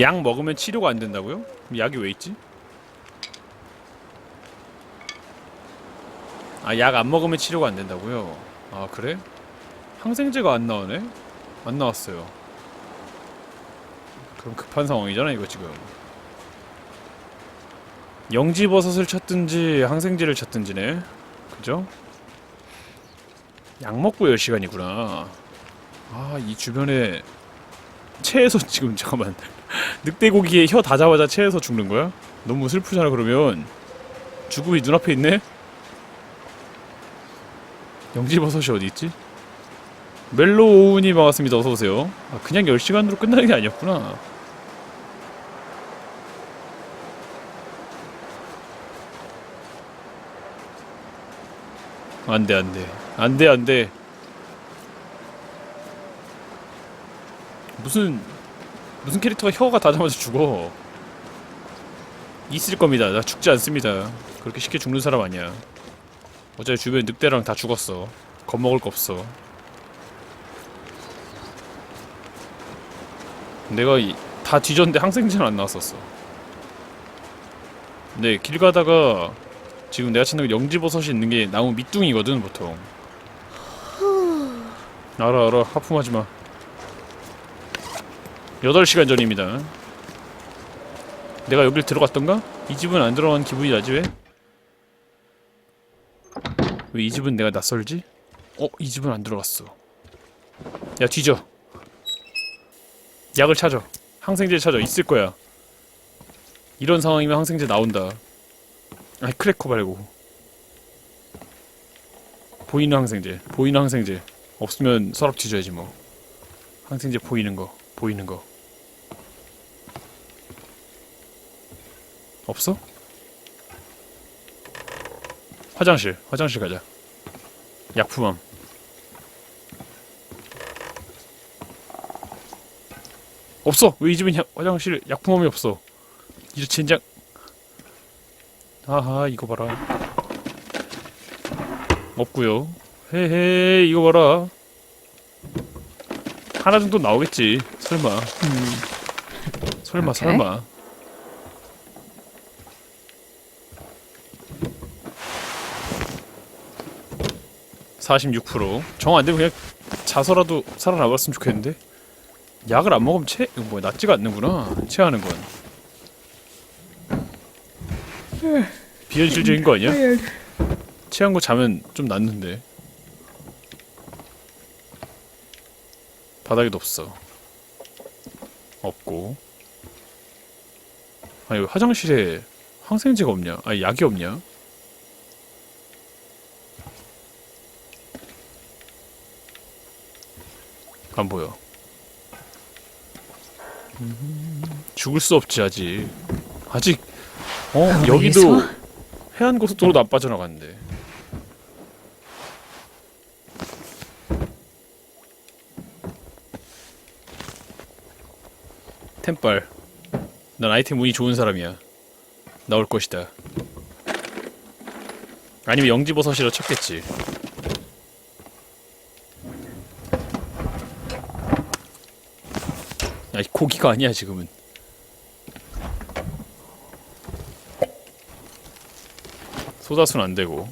약 먹으면 치료가 안 된다고요? 약이 왜 있지? 아 약 안 먹으면 치료가 안 된다고요? 아 그래? 항생제가 안 나오네? 안 나왔어요. 그럼 급한 상황이잖아 이거 지금. 영지버섯을 찾든지 항생제를 찾든지네. 그죠? 약 먹고 10시간이구나. 아, 이 주변에 체에서 지금 잠깐만. 늑대고기에 혀 닿자마자 체에서 죽는 거야? 너무 슬프잖아 그러면. 죽음이 눈앞에 있네? 영지버섯이 어디 있지? 멜로우님 반갑습니다. 어서 오세요. 아, 그냥 10시간으로 끝나는 게 아니었구나. 안 돼, 안 돼. 안 돼, 안 돼. 무슨 무슨 캐릭터가 혀가 닿자마자 죽어. 있을 겁니다. 나 죽지 않습니다. 그렇게 쉽게 죽는 사람 아니야. 어차피 주변 늑대랑 다 죽었어. 겁먹을 거 없어. 내가 이, 다 뒤졌는데 항생제는 안 나왔었어. 네, 길 가다가 지금 내가 찾는 거 영지버섯이 있는 게 나무 밑둥이거든 보통. 알아 알아 하품하지 마. 8시간 전입니다. 내가 여길 들어갔던가? 이 집은 안 들어간 기분이 나지 왜? 왜 이 집은 내가 낯설지? 어? 이 집은 안 들어갔어. 야 뒤져. 약을 찾아. 항생제 찾아. 있을 거야. 이런 상황이면 항생제 나온다. 아니 크래커 말고. 보이는 항생제. 보이는 항생제. 없으면 서랍 뒤져야지 뭐. 항생제 보이는 거. 보이는 거. 없어? 화장실. 화장실 가자. 약품함. 없어. 왜 이 집은 야- 화장실 약품함이 없어? 이 젠장. 아하 이거 봐라. 없고요. 헤헤 이거 봐라. 하나 정도 나오겠지. 설마. 설마 오케이. 설마. (46%) 정 안되면 그냥 자서라도 살아남았으면 좋겠는데? 약을 안 먹으면 체 이거 뭐야 낫지가 않는구나 체하는 건. 비현실적인 거 아니야? 체한 거 자면 좀 낫는데. 바닥에도 없어. 없고. 아니 왜 화장실에 항생제가 없냐? 아니 약이 없냐 안 보여. 음, 죽을 수 없지 아직. 아직 어? 여기도. 해안 고속도로도 안 빠져나갔는데. 템빨. 난 아이템 운이 좋은 사람이야. 나올 것이다. 아니면 영지버섯이라 쳤겠지 야, 이 고기가 아니야 지금은. 소다수는 안 되고.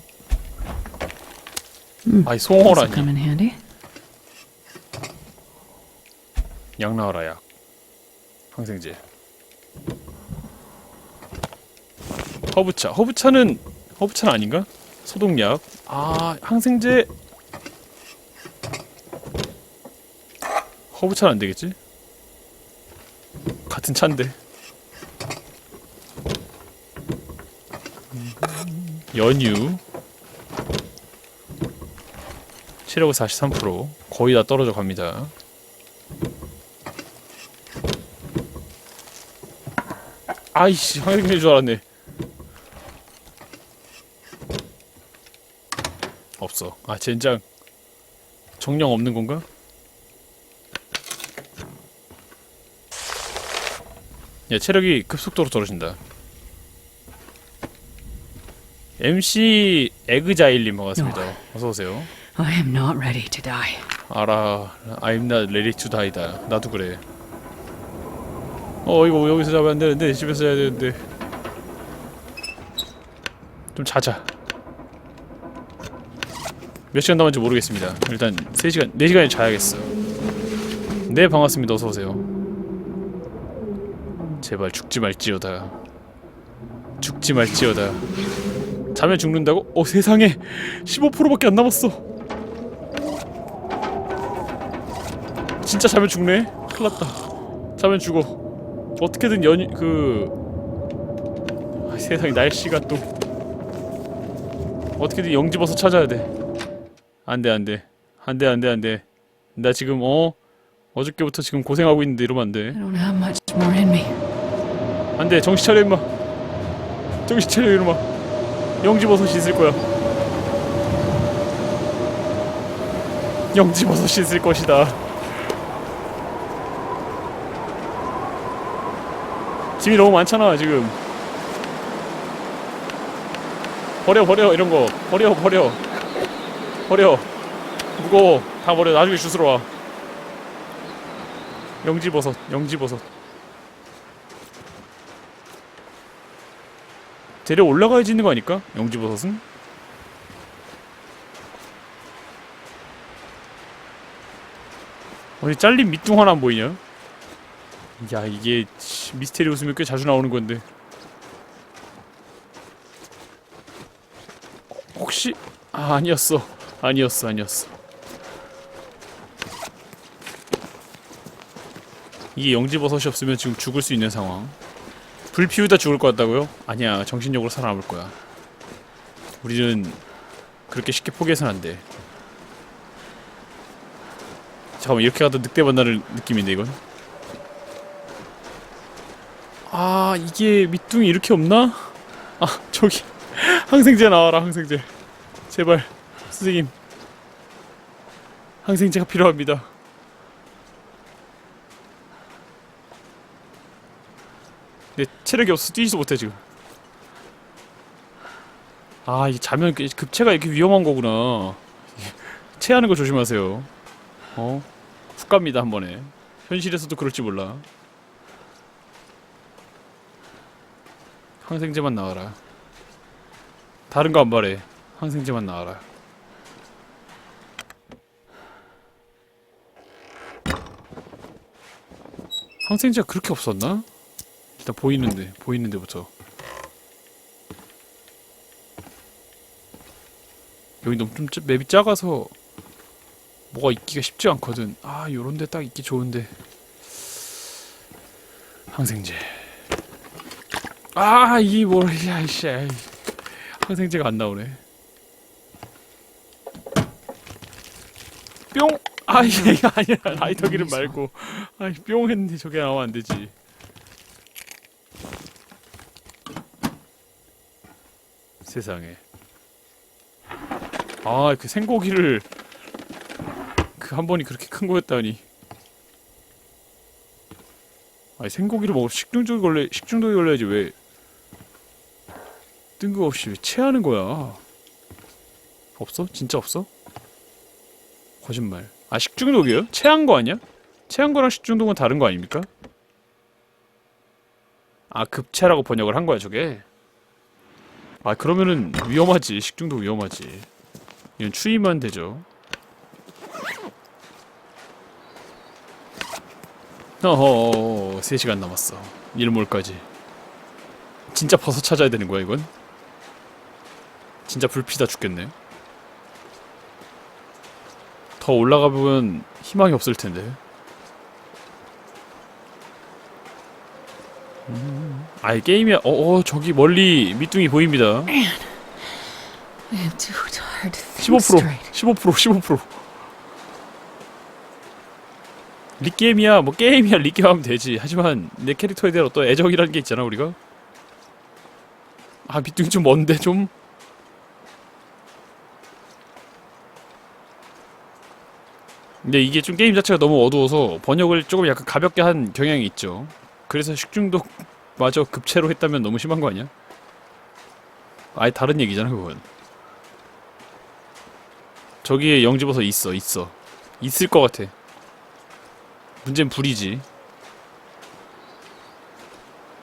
아이 This'll 송어라니 come in handy. 약 나와라 약 항생제. 허브차. 허브차는 허브차는 아닌가? 소독약. 아 항생제. 허브차는 안 되겠지? 같은 차인데 연유. 체력 43% 거의 다 떨어져 갑니다. 아이씨 항생제인 줄 알았네. 없어. 아 젠장. 정령 없는 건가? 야 체력이 급속도로 떨어진다. MC 에그자일님 반갑습니다. 어서 오세요. I am not ready to die. 알아 I'm not ready to die다. 나도 그래. 어 이거 여기서 잡으면 안 되는데 집에서 자야 되는데. 좀 자자. 몇 시간 남았는지 모르겠습니다. 일단 3시간 4시간이 자야겠어. 네 반갑습니다. 어서 오세요 제발 죽지 말지어다. 죽지 말지어다. 자면 죽는다고? 어 세상에! 15%밖에 안 남았어. 진짜 자면 죽네? 큰일 났다. 자면 죽어. 어떻게든 연.. 그... 아, 세상에 날씨가 또. 어떻게든 영집어서 찾아야 돼. 안돼 안돼. 안돼 안돼 안돼. 나 지금 어? 어저께부터 지금 고생하고 있는데 이러면 안 돼 안돼 정신 차려 임마. 정신 차려 이놈아. 영지버섯이 있을 거야. 영지버섯이 있을 것이다. 짐이 너무 많잖아 지금. 버려 버려 이런 거. 버려 버려. 버려. 무거워. 다 버려. 나중에 주스러 와. 영지버섯 영지버섯 데려 올라가야지 있는 거 아닐까? 영지버섯은? 어디 잘린 밑둥 하나 안 보이냐? 야 이게 씨, 미스테리 웃으면 꽤 자주 나오는 건데 혹시 아 아니었어 아니었어 아니었어 이게 영지버섯이 없으면 지금 죽을 수 있는 상황 불 피우다 죽을 것 같다고요? 아니야 정신력으로 살아남을 거야. 우리는 그렇게 쉽게 포기해서는 안돼. 잠깐만 이렇게 가도 늑대 만나는 느낌인데 이건? 아 이게 밑둥이 이렇게 없나? 아 저기 항생제 나와라 항생제. 제발 선생님. 항생제가 필요합니다 내 체력이 없어 뛰지도 못해 지금. 아 이게 자면 급체가 이렇게 위험한 거구나. 체하는 거 조심하세요. 어? 훅 갑니다 한 번에. 현실에서도 그럴지 몰라. 항생제만 나와라. 다른 거 안 바래. 항생제만 나와라. 항생제가 그렇게 없었나? 일단 보이는데 보이는 데부터. 여기 너무 좀 짜- 맵이 작아서 뭐가 있기가 쉽지 않거든. 아 요런 데 딱 있기 좋은데. 항생제. 아 이게 뭐야 이씨 아이. 항생제가 안 나오네. 뿅! 아 이게 아니야 라이터 기름 말고. 아이 뿅 했는데 저게 나오면 안 되지 세상에 아 그 생고기를 그 한 번이 그렇게 큰 거였다니 아니 생고기를 먹으면 식중독이 걸려 식중독이 걸려야지 왜 뜬금없이 왜 체하는 거야 없어? 진짜 없어? 거짓말 아 식중독이에요? 체한 거 아니야? 체한 거랑 식중독은 다른 거 아닙니까? 아 급체라고 번역을 한 거야 저게 아 그러면은 위험하지. 식중독 위험하지. 이건 추위만 되죠. 어허 3시간 남았어. 일몰까지. 진짜 버섯 찾아야 되는 거야 이건? 진짜 불피다 죽겠네. 더 올라가 보면 희망이 없을 텐데 음, 아이 게임이야 어, 어 저기 멀리 밑둥이 보입니다. I am too tired to think 15% straight. 15% 15% 리게임이야 뭐 게임이야 리게임 하면 되지. 하지만 내 캐릭터에 대한 어떤 애정이라는 게 있잖아 우리가. 아 밑둥이 좀 먼데 좀? 근데 이게 좀 게임 자체가 너무 어두워서 번역을 조금 약간 가볍게 한 경향이 있죠 그래서 식중독 마저 급체로 했다면 너무 심한 거 아니야? 아예 다른 얘기잖아 그건 저기에 영집어서 있어 있어 있을 것 같아 문제는 불이지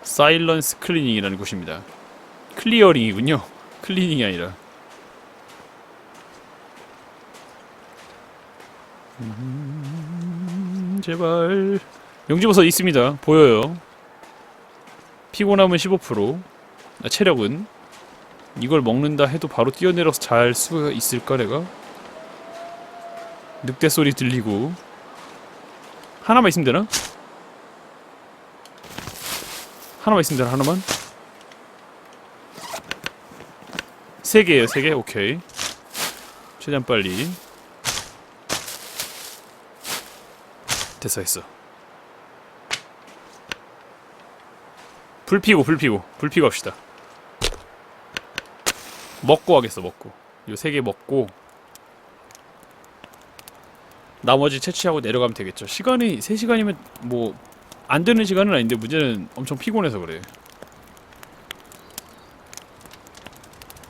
사일런스 클리닝이라는 곳입니다. 클리어링이군요. 클리닝이 아니라. 음, 제발. 용지버섯 있습니다. 보여요. 피곤함은 15%. 아, 체력은 이걸 먹는다 해도 바로 뛰어내려서 잘수 있을까 내가? 늑대 소리 들리고 하나만 있으면 되나? 하나만 있으면 되나 하나만? 세 개예요 세 개? 오케이 최대한 빨리 됐어 됐어 불 피고 불 피고. 불 피고 합시다. 먹고 하겠어 먹고. 요 세 개 먹고. 나머지 채취하고 내려가면 되겠죠. 시간이 3시간이면 뭐 안 되는 시간은 아닌데 문제는 엄청 피곤해서 그래.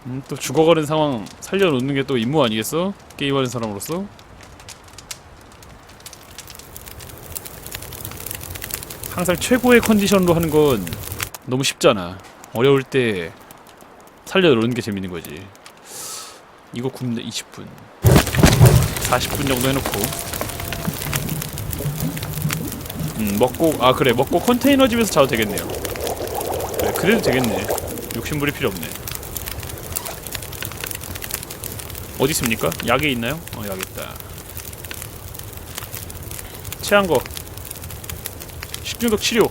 음, 또 죽어가는 상황 살려놓는 게 또 임무 아니겠어? 게임하는 사람으로서? 항상 최고의 컨디션으로 하는 건 너무 쉽잖아. 어려울 때 살려놓는 게 재밌는 거지. 이거 굽는데 20분. 40분 정도 해놓고. 음 먹고 아 그래. 먹고 컨테이너 집에서 자도 되겠네요. 그래 그래도 되겠네. 욕심부릴 필요 없네. 어디 있습니까? 약에 있나요? 어 약 있다. 체한 거. 식중독 치료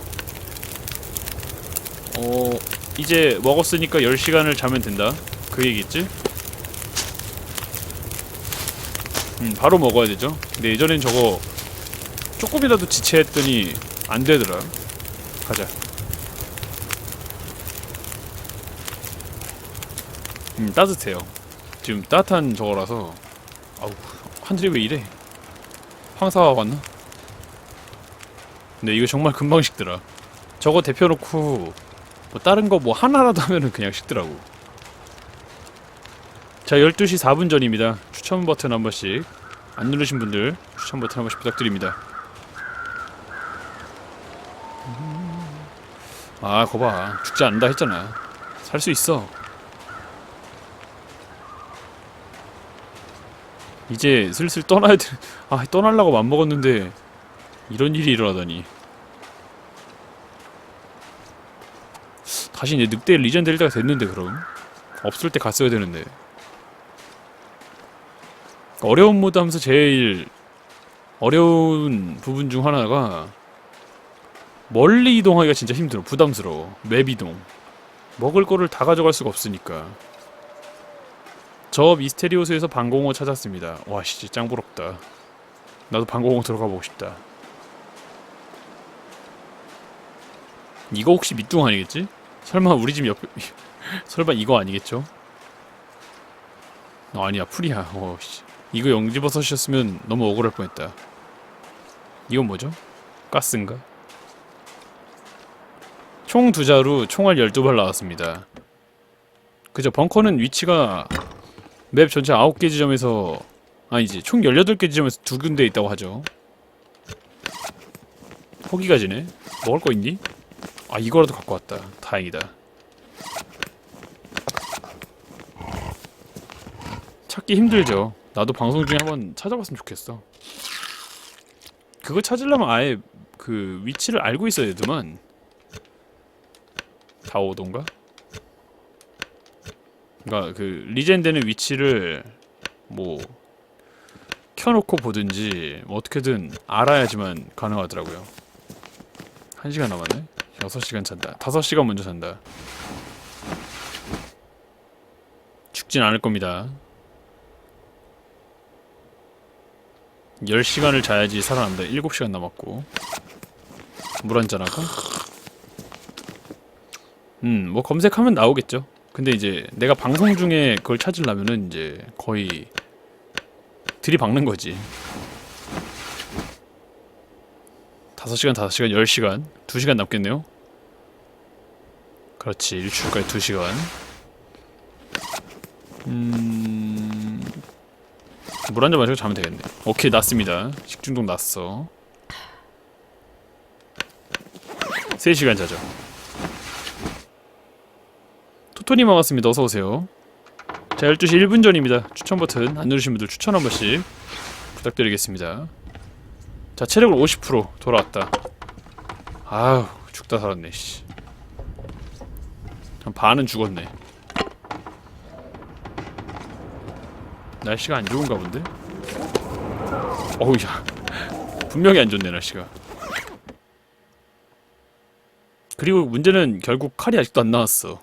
어 이제 먹었으니까 10시간을 자면 된다. 그 얘기겠지? 음 바로 먹어야 되죠. 근데 예전엔 저거 조금이라도 지체했더니 안 되더라. 가자. 음 따뜻해요. 지금 따뜻한 저거라서. 아우 하늘이 왜 이래? 황사가 왔나? 근데 이거 정말 금방 식더라. 저거 데펴놓고 뭐 다른 거 뭐 하나라도 하면은 그냥 식더라고. 자 12시 4분 전입니다. 추천 버튼 한 번씩. 안 누르신 분들 추천 버튼 한 번씩 부탁드립니다. 아 거봐. 죽지 않는다 했잖아. 살 수 있어. 이제 슬슬 떠나야 돼. 아, 떠나려고 맘먹었는데 이런 일이 일어나다니. 다시 이제 늑대 리전 될 때가 됐는데 그럼 없을 때 갔어야 되는데. 어려운 모드 하면서 제일 어려운 부분 중 하나가 멀리 이동하기가 진짜 힘들어. 부담스러워. 맵 이동. 먹을 거를 다 가져갈 수가 없으니까. 저 미스테리오스에서 방공호 찾았습니다. 와, 씨, 짱 부럽다. 나도 방공호 들어가 보고 싶다. 이거 혹시 밑둥 아니겠지? 설마 우리 집 옆에 설마 이거 아니겠죠? 어, 아니야 풀이야. 어, 씨. 이거 영지버섯이었으면 너무 억울할 뻔했다. 이건 뭐죠? 가스인가? 총 두 자루 총알 12발 나왔습니다. 그죠 벙커는 위치가 맵 전체 9개 지점에서 아니지 총 18개 지점에서 두 군데 있다고 하죠 허기가 지네 먹을 거 있니? 아 이거라도 갖고 왔다 다행이다 찾기 힘들죠 나도 방송 중에 한번 찾아봤으면 좋겠어 그거 찾으려면 아예 그 위치를 알고 있어야 되더만 다오던가? 그러니까 그 리젠되는 위치를 뭐 켜놓고 보든지 뭐 어떻게든 알아야지만 가능하더라고요. 한 시간 남았네. 여섯 시간 잔다. 다섯 시간 먼저 잔다. 죽진 않을 겁니다. 10시간을 자야지 살아난다. 7시간 남았고. 물 한잔 하고. 음, 뭐 검색하면 나오겠죠. 근데 이제 내가 방송 중에 그걸 찾으려면은 이제 거의 들이박는 거지. 5시간, 5시간, 10시간, 2시간 남겠네요. 그렇지, 일출까지 2시간. 음... 물 한 잔 마시고 자면 되겠네. 오케이, 났습니다. 식중독 났어. 3시간 자죠. 토토님 반갑습니다. 어서 오세요. 자, 12시 1분 전입니다. 추천 버튼 안 누르신 분들 추천 한 번씩 부탁드리겠습니다. 자, 체력을 50% 돌아왔다. 아우, 죽다 살았네, 씨. 한 반은 죽었네. 날씨가 안 좋은가 본데? 어우, 야. 분명히 안 좋네, 날씨가. 그리고 문제는 결국 칼이 아직도 안 나왔어.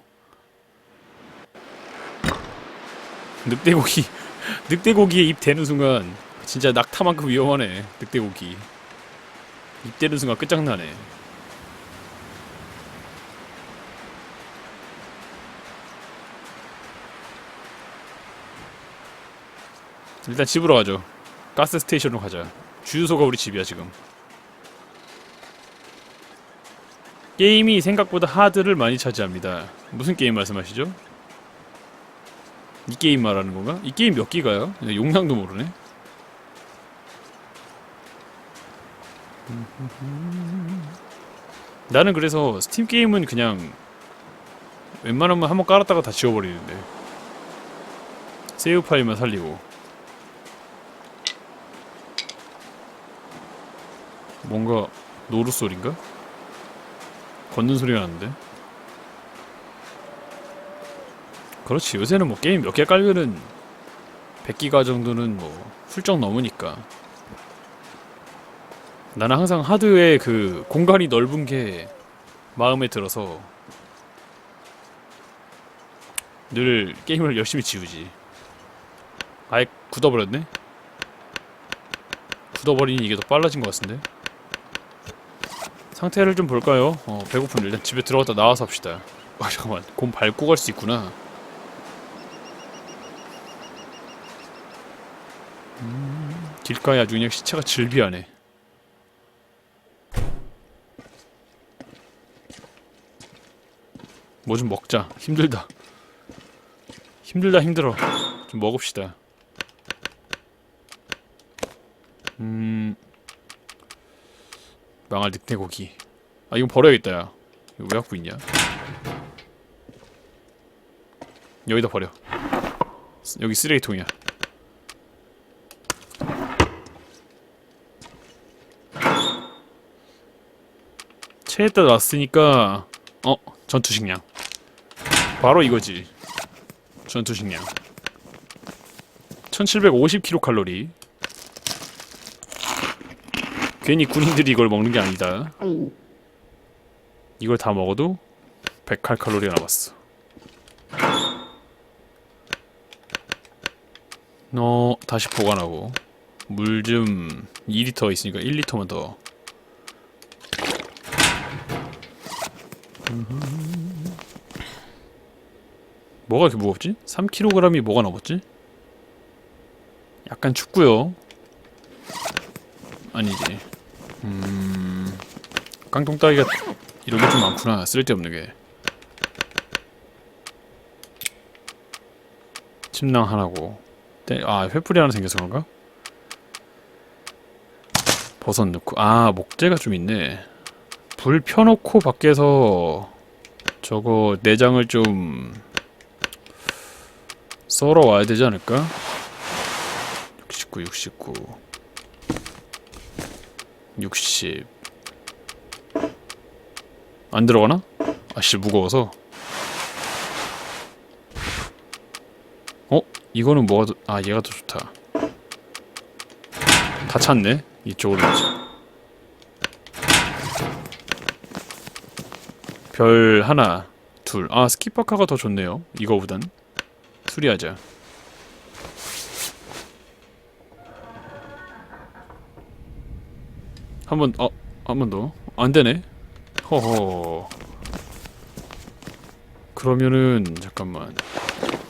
늑대고기, 늑대고기에 입 대는 순간 진짜 낙타만큼 위험하네. 늑대고기. 입 대는 순간 끝장나네. 일단 집으로 가죠. 가스 스테이션으로 가자. 주유소가 우리 집이야 지금. 게임이 생각보다 하드를 많이 차지합니다. 무슨 게임 말씀하시죠? 이 게임 말하는 건가? 이 게임 몇 기가요? 용량도 모르네. 나는 그래서 스팀 게임은 그냥 웬만하면 한번 깔았다가 다 지워버리는데 세이브 파일만 살리고 뭔가 노루 소리인가? 걷는 소리가 나는데? 그렇지. 요새는 뭐 게임 몇 개 깔면은 100기가 정도는 뭐 훌쩍 넘으니까. 나는 항상 하드의 그 공간이 넓은 게 마음에 들어서 늘 게임을 열심히 지우지. 아예 굳어버렸네? 굳어버리니 이게 더 빨라진 것 같은데 상태를 좀 볼까요? 어 배고픈데 일단 집에 들어갔다 나와서 합시다. 아 잠깐만. 곰 밟고 갈 수 있구나. 음, 길가에 아주 그냥 시체가 질비하네. 뭐 좀 먹자. 힘들다. 힘들다 힘들어. 좀 먹읍시다. 음 망할 늑대 고기. 아 이건 버려야겠다 야. 이거 왜 갖고 있냐? 여기다 버려. 쓰- 여기 쓰레기통이야. 체에다 놨으니까 어 전투식량. 바로 이거지. 전투식량. 1750kcal 괜히 군인들이 이걸 먹는 게 아니다. 이걸 다 먹어도 100칼칼로리가 남았어. 어, 다시 보관하고 물 좀 2리터 있으니까 1리터만 더. 뭐가 이렇게 무겁지? 3kg이 뭐가 넘었지? 약간 춥고요. 아니지. 음... 깡통 따위가 이런 게 좀 많구나. 쓸데없는 게. 침낭 하나고. 네, 아, 횃불이 하나 생겨서 그런가? 버섯 넣고. 아, 목재가 좀 있네. 불 펴놓고 밖에서 저거 내장을 좀 썰어 와야 되지 않을까? 69, 69. 60. 안 들어가나? 아씨 무거워서. 어? 이거는 뭐가 더, 아 얘가 더 좋다. 다 찼네. 이쪽으로 가자. 별 하나, 둘. 아 스키파카가 더 좋네요. 이거보단. 수리하자. 한 번, 어, 한 번 더. 안 되네. 허허. 그러면은 잠깐만.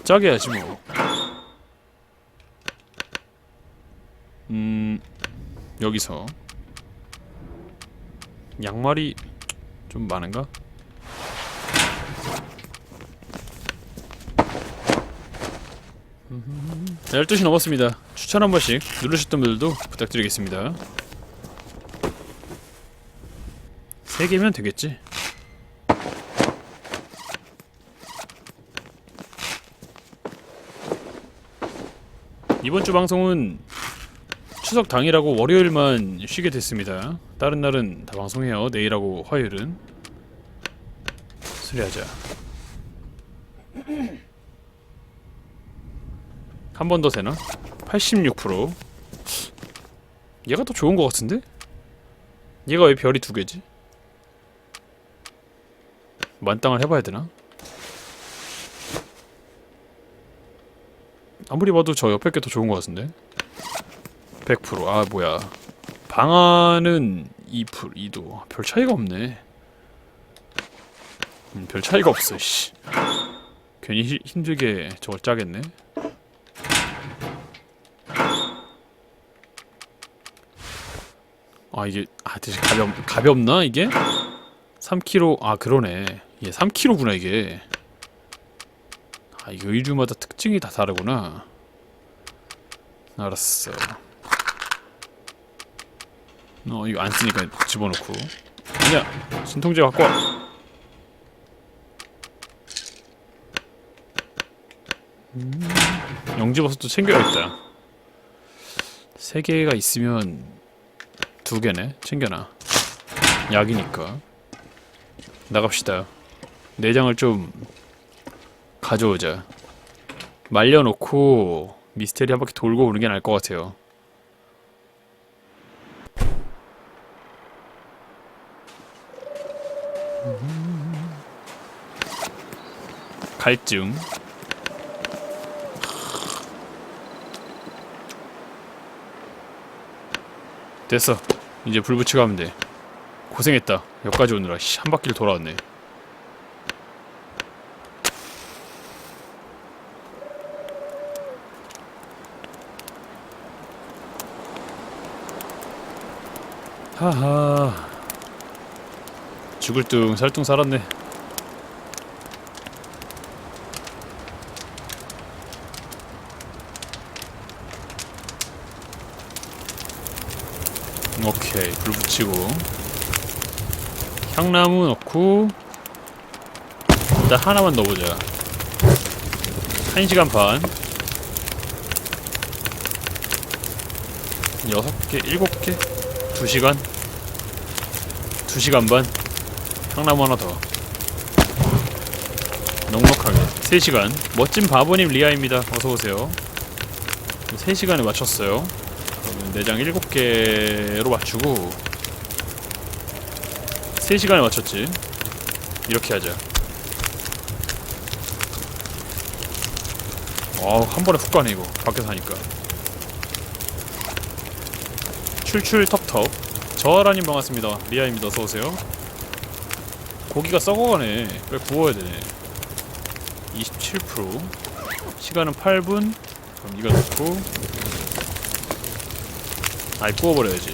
짜게 해야지 뭐. 음, 여기서 양말이 좀 많은가? 네, 12시 넘었습니다. 추천 한 번씩 누르셨던 분들도 부탁드리겠습니다. 3개면 되겠지. 이번 주 방송은 추석 당일하고 월요일만 쉬게 됐습니다. 다른 날은 다 방송해요. 내일하고 화요일은 수리하자. 한 번 더 세나? 86% 얘가 더 좋은 것 같은데? 얘가 왜 별이 두 개지? 만땅을 해봐야 되나? 아무리 봐도 저 옆에 게 더 좋은 것 같은데? 100%아 뭐야. 방안은 2% 2도 별 차이가 없네. 음, 별 차이가 없어 씨. 괜히 히, 힘들게 저걸 짜겠네. 아 이게 아 대체 가볍 가볍나 이게? 3kg 아 그러네 얘 3kg구나 이게. 아 이게 의류마다 특징이 다 다르구나. 알았어. 어 이거 안 쓰니까 집어넣고. 아니야 진통제 갖고 와. 음, 영지버섯도 챙겨야겠다. 세 개가 있으면 두 개네 챙겨놔. 약이니까. 나갑시다 내장을 좀 가져오자. 말려놓고 미스테리 한 바퀴 돌고 오는 게 나을 것 같아요. 갈증. 됐어. 이제 불 하면 돼. 고생했다. 여기까지 오느라. 씨, 한 바퀴를 돌아왔네 하하. 죽을 둥 살둥 살았네. 오케이 불 붙이고. 향나무 넣고 일단 하나만 넣어보자. 1시간 반. 6개, 7개? 2시간? 2시간 반? 향나무 하나 더. 넉넉하게. 3시간. 멋진 바보님 리아입니다. 어서오세요. 3시간에 맞췄어요. 그러면 내장 7개로 맞추고 3시간에 맞췄지. 이렇게 하자. 아우 한 번에 훅 가네 이거. 밖에서 하니까 출출 텁텁 저하라님 반갑습니다. 리아입니다 어서오세요. 고기가 썩어가네. 빨리 구워야 되네. 27% 시간은 8분. 그럼 이거 넣고. 아이 구워버려야지.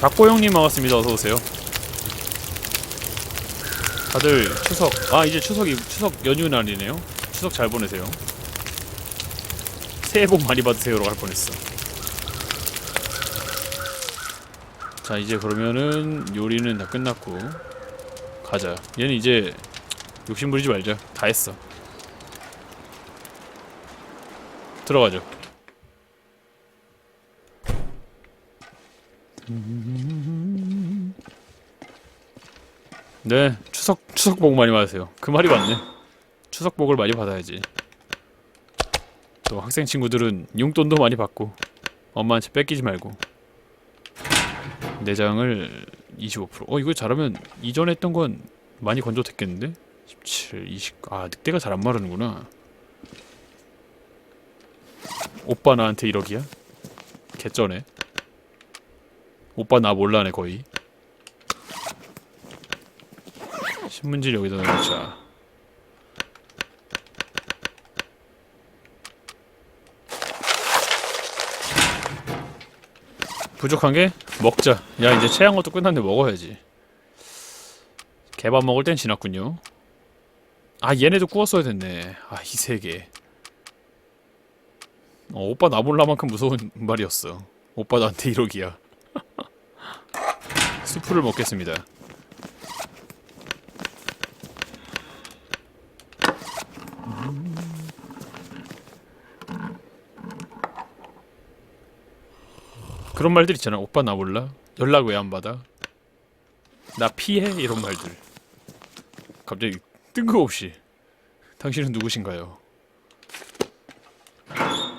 박보영님 반갑습니다. 어서오세요. 다들 추석 아 이제 추석이 추석 연휴 날이네요. 추석 잘 보내세요 새해 복 많이 받으세요라고 할 뻔했어. 자 이제 그러면은 요리는 다 끝났고 가자. 얘는 이제 욕심 부리지 말자. 다 했어. 들어가죠. 네 추석 추석 복 많이 받으세요. 그 말이 맞네. 추석 복을 많이 받아야지 또 학생 친구들은 용돈도 많이 받고 엄마한테 뺏기지 말고 내장을 25%어 이거 잘하면 이전에 했던 건 많이 건조됐겠는데? 17, 20아 늑대가 잘 안 마르는구나. 오빠 나한테 이러기야? 개쩌네. 오빠 나 몰라네 거의. 신문지를 여기다 넣자 부족한 게 먹자. 야 이제 체한 것도 끝났는데 먹어야지. 개밥 먹을 땐 지났군요. 아 얘네도 구웠어야 됐네. 아 이 세 개. 어, 오빠 나 몰라만큼 무서운 말이었어. 오빠 나한테 이러기야. 수프를 먹겠습니다 그런 말들 있잖아. 오빠 나 몰라? 연락 왜 안 받아? 나 피해? 이런 말들. 갑자기 뜬금없이 당신은 누구신가요?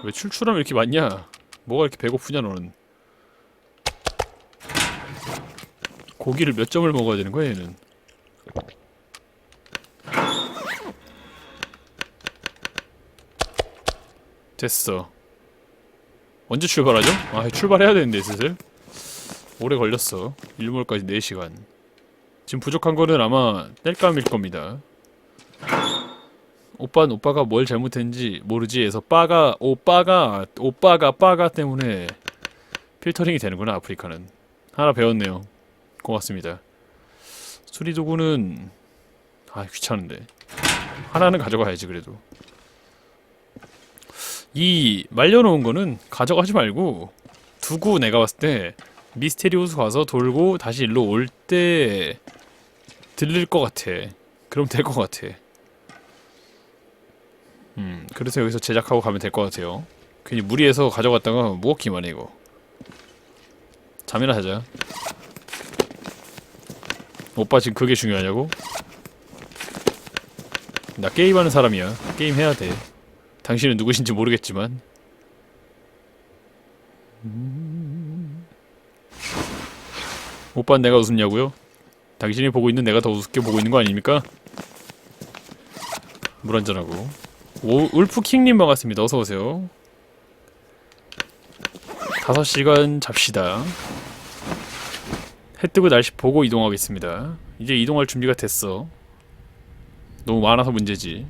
왜 출출함이 이렇게 많냐? 뭐가 이렇게 배고프냐 너는? 고기를 몇 점을 먹어야 되는 거야 얘는? 됐어. 언제 출발하죠? 아 출발해야 되는데 슬슬. 오래 걸렸어. 일몰까지 4시간. 지금 부족한 거는 아마 땔감일 겁니다. 오빠는 오빠가 뭘 잘못했는지 모르지 해서 빠가 오빠가 오빠가 빠가 때문에 필터링이 되는구나 아프리카는 하나 배웠네요 고맙습니다 수리 도구는 아 귀찮은데 하나는 가져가야지 그래도 이 말려놓은 거는 가져가지 말고 두고 내가 봤을 때 미스테리오스 가서 돌고 다시 일로 올 때 들릴 것 같아 그럼 될 것 같아 음, 그래서 여기서 제작하고 가면 될 것 같아요. 괜히 무리해서 가져갔다가 무겁기만 해 이거. 잠이나 자자. 오빠 지금 그게 중요하냐고? 나 게임하는 사람이야. 게임 해야 돼. 당신은 누구신지 모르겠지만. 음. 오빠는 내가 웃음냐고요? 당신이 보고 있는 내가 더 우습게 보고 있는 거 아닙니까? 물 한잔하고. 오, 울프킹님 반갑습니다. 어서오세요. 5시간 잡시다. 해 뜨고 날씨 보고 이동하겠습니다. 이제 이동할 준비가 됐어. 너무 많아서 문제지.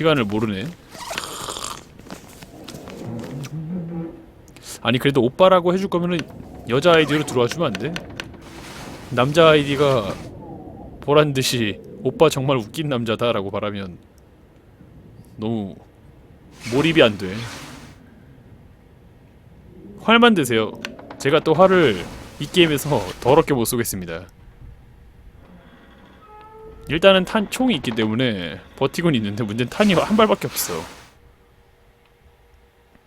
시간을 모르네. 아니 그래도 오빠라고 해줄 거면은 여자 아이디로 들어와 주면 안 돼? 남자 아이디가 보란 듯이 오빠 정말 웃긴 남자다 라고 말하면 너무 몰입이 안 돼. 활만 드세요. 제가 또 활을 이 게임에서 더럽게 못 쏘겠습니다. 일단은 탄 총이 있기 때문에 버티고는 있는데 문제는 탄이 한 발밖에 없어.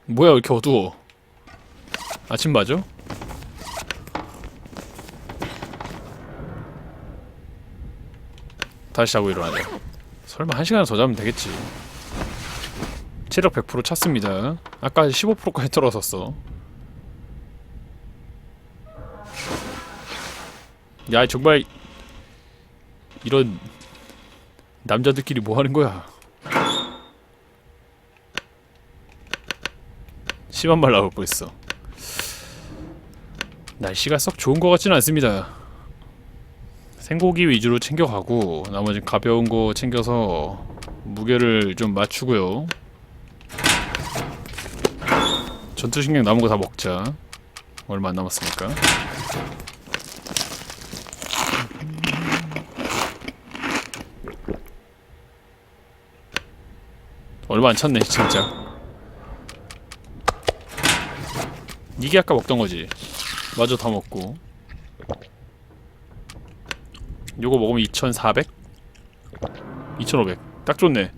뭐야 왜 이렇게 어두워? 아침 맞아? 다시 자고 일어나자. 설마 한 시간 더 자면 되겠지. 체력 100% 찼습니다. 아까 15%까지 떨어졌어. 야 정말 이런 남자들끼리 뭐 하는 거야? 심한 말 나올 뻔했어. 날씨가 썩 좋은 것 같지는 않습니다. 생고기 위주로 챙겨가고 나머지 가벼운 거 챙겨서 무게를 좀 맞추고요. 전투식량 남은 거 다 먹자. 얼마 안 남았으니까. 얼마 안 찼네 진짜. 이게 아까 먹던 거지. 마저 다 먹고. 요거 먹으면 2,400? 2,500. 딱 좋네.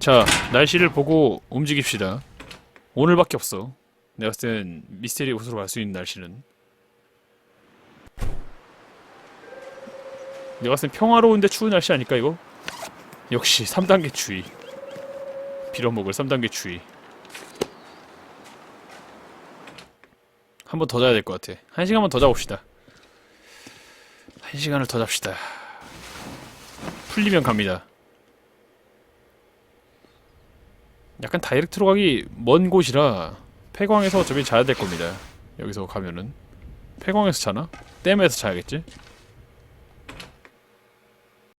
자, 날씨를 보고 움직입시다. 오늘밖에 없어. 내가 봤을 땐 미스테리 곳으로 갈 수 있는 날씨는. 내가 봤을 땐 평화로운데 추운 날씨 아닐까 이거? 역시 3단계 추위. 빌어먹을 3단계 추위. 한 번 더 자야 될 것 같아. 한 시간만 더 자봅시다. 한 시간을 더 잡시다. 풀리면 갑니다. 약간 다이렉트로 가기 먼 곳이라 폐광에서 어차피 자야 될 겁니다. 여기서 가면은 폐광에서 자나? 댐에서 자야겠지?